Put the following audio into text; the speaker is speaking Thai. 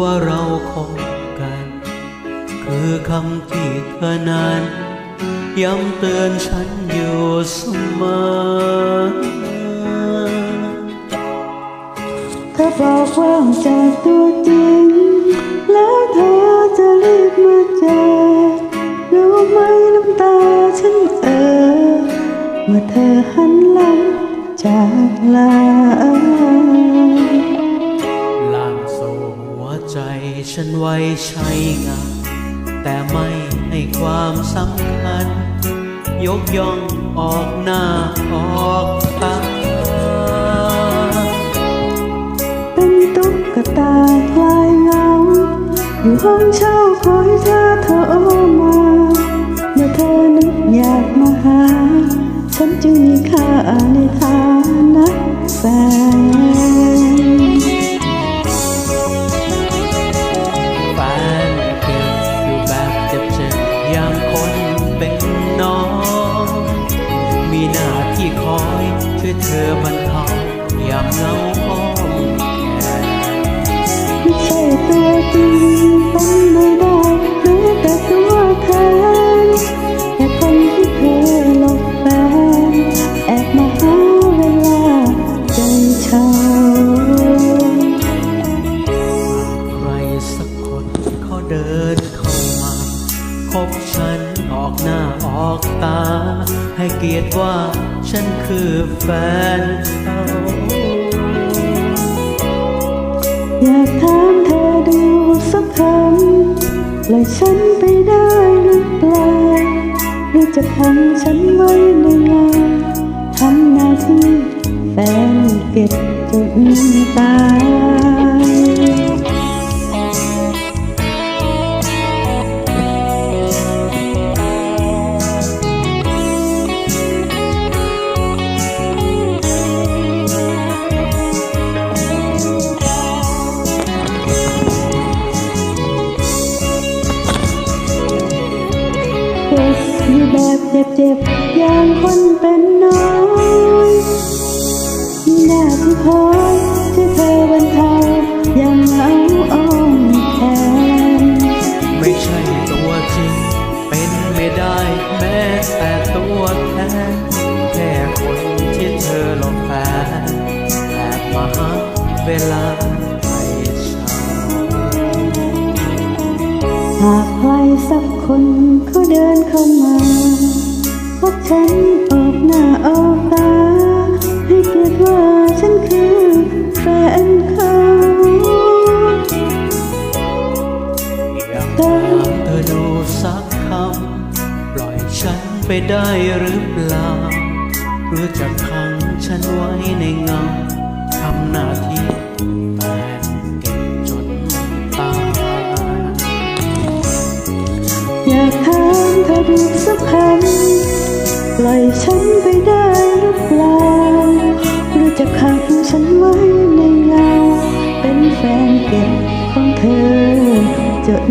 ว่าเราคบกัน คือคำที่เธอนั้น ย้ำเตือนฉันอยู่เสมอเธอบอกว่างจากตัวจริง แล้วเธอจะรีบมาเจอรู้ไหมน้ำตาฉันเออเมื่อเธอหันหลังจากลา ใจฉันไว้ใช้งานแต่ไม่ให้ความสำคัญ ยกย่องออกหน้าออกตาเป็นตุ๊กตาคลายเงา อยู่ห้องเช่าคอยเธอโทรมา เมื่อเธอนึกอยากมาหา ฉันจึงมีค่าในฐานะแฟน ช่วยเธอบรรเทายามเหงาอ้อมแขนไม่ใช่ตัวจริง บฉันออกหน้าออกตา ให้เกียรติว่าฉันคือแฟนเขาอยากถามเธอดูสักคำปล่อยฉันไปได้หรือเปล่าหรือจะขังฉันไว้ในงานทำหน้าที่แฟนเก็บจนตาย เจ็บอย่างคนเป็นน้อยหน้าที่คอยช่เธอบรรเทาอย่างเหงาอ้อมแขนไม่ใช่ตัวจริง เป็นไม่ได้แม้แต่ตัวแทนแค่คนที่เธอหลบแฟนแอบมาหาเวลาให้เช้าหากใครสักคนเขาเดินเข้ามา พบฉันออกหน้าออกตา ให้เกียรติว่าฉันคือแฟนเขาอยากถามเธอดูสักคำ ปล่อยฉันไปได้หรือเปล่า หรือจะขังฉันไว้ในเงาทำหน้าที่แฟนเก็บจนตายอยากถาม เธอดูสักคำปล่อยฉันไปได้หรือเปล่าหรือจะขังฉันไว้ในเงาเป็นแฟนเก็บของเธอจน